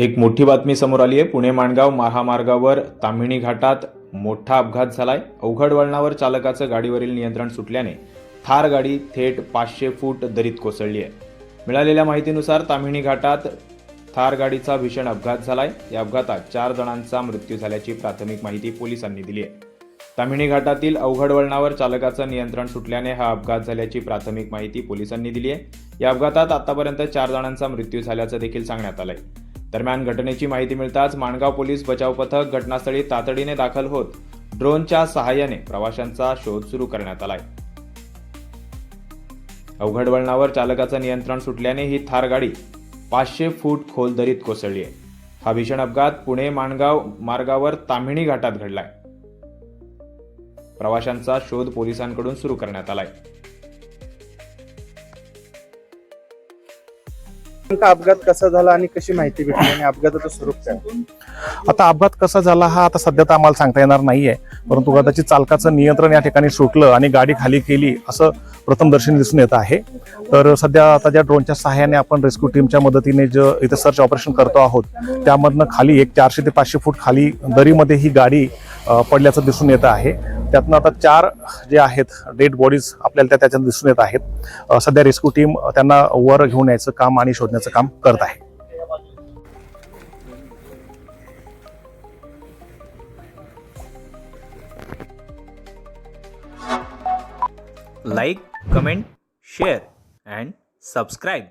एक मोठी बातमी समोर आली आहे पुणे माणगाव महामार्गावर तामिणी घाटात मोठा अपघात झालाय. अवघड वळणावर चालकाचं गाडीवरील नियंत्रण सुटल्याने थार गाडी थेट पाचशे फूट दरीत कोसळली आहे मिळालेल्या माहितीनुसार ताम्हिणी घाटात थार गाडीचा भीषण अपघात झालाय. या अपघातात चार जणांचा मृत्यू झाल्याची प्राथमिक माहिती पोलिसांनी दिली आहे तामिणी घाटातील अवघड वळणावर चालकाचं नियंत्रण सुटल्याने हा अपघात झाल्याची प्राथमिक माहिती पोलिसांनी दिली आहे या अपघातात आतापर्यंत चार जणांचा मृत्यू झाल्याचं देखील सांगण्यात आलं आहे दरम्यान घटनेची माहिती मिळताच माणगाव पोलीस बचाव पथक घटनास्थळी तातडीने दाखल होत ड्रोनच्या सहाय्याने प्रवाशांचा शोध सुरू करण्यात आलाय. अवघड वळणावर चालकाचं नियंत्रण सुटल्याने ही थार गाडी पाचशे फूट खोल दरीत कोसळली आहे. हा भीषण अपघात पुणे माणगाव मार्गावर ताम्हिणी घाटात घडलाय. प्रवाशांचा शोध पोलिसांकडून सुरू करण्यात आलाय. अपघात कसा झाला आणि कशी माहिती भेटली आणि अपघाताचं स्वरूप काय? आता अपघात कसा झाला हा आता सध्या तर आम्हाला सांगता येणार नाहीये. परंतु कदाचित चालकाचं नियंत्रण या ठिकाणी सुटलं आणि गाडी खाली केली असं प्रथमदर्शनी दिसून येत आहे. तर सध्या आता ज्या ड्रोनच्या सहाय्याने आपण रेस्क्यू टीमच्या मदतीने जे इथं सर्च ऑपरेशन करतो आहोत त्यामधनं खाली एक चारशे ते पाचशे फूट खाली दरीमध्ये ही गाडी पडल्याचं दिसून येत आहे. त्यातनं आता चार जे आहेत डेड बॉडीज आपल्याला त्या त्याच्यात दिसून येत आहेत. सध्या रेस्क्यू टीम त्यांना वर घेऊन यायचं काम आणि शोधण्याचं काम करत आहे. Like comment share and subscribe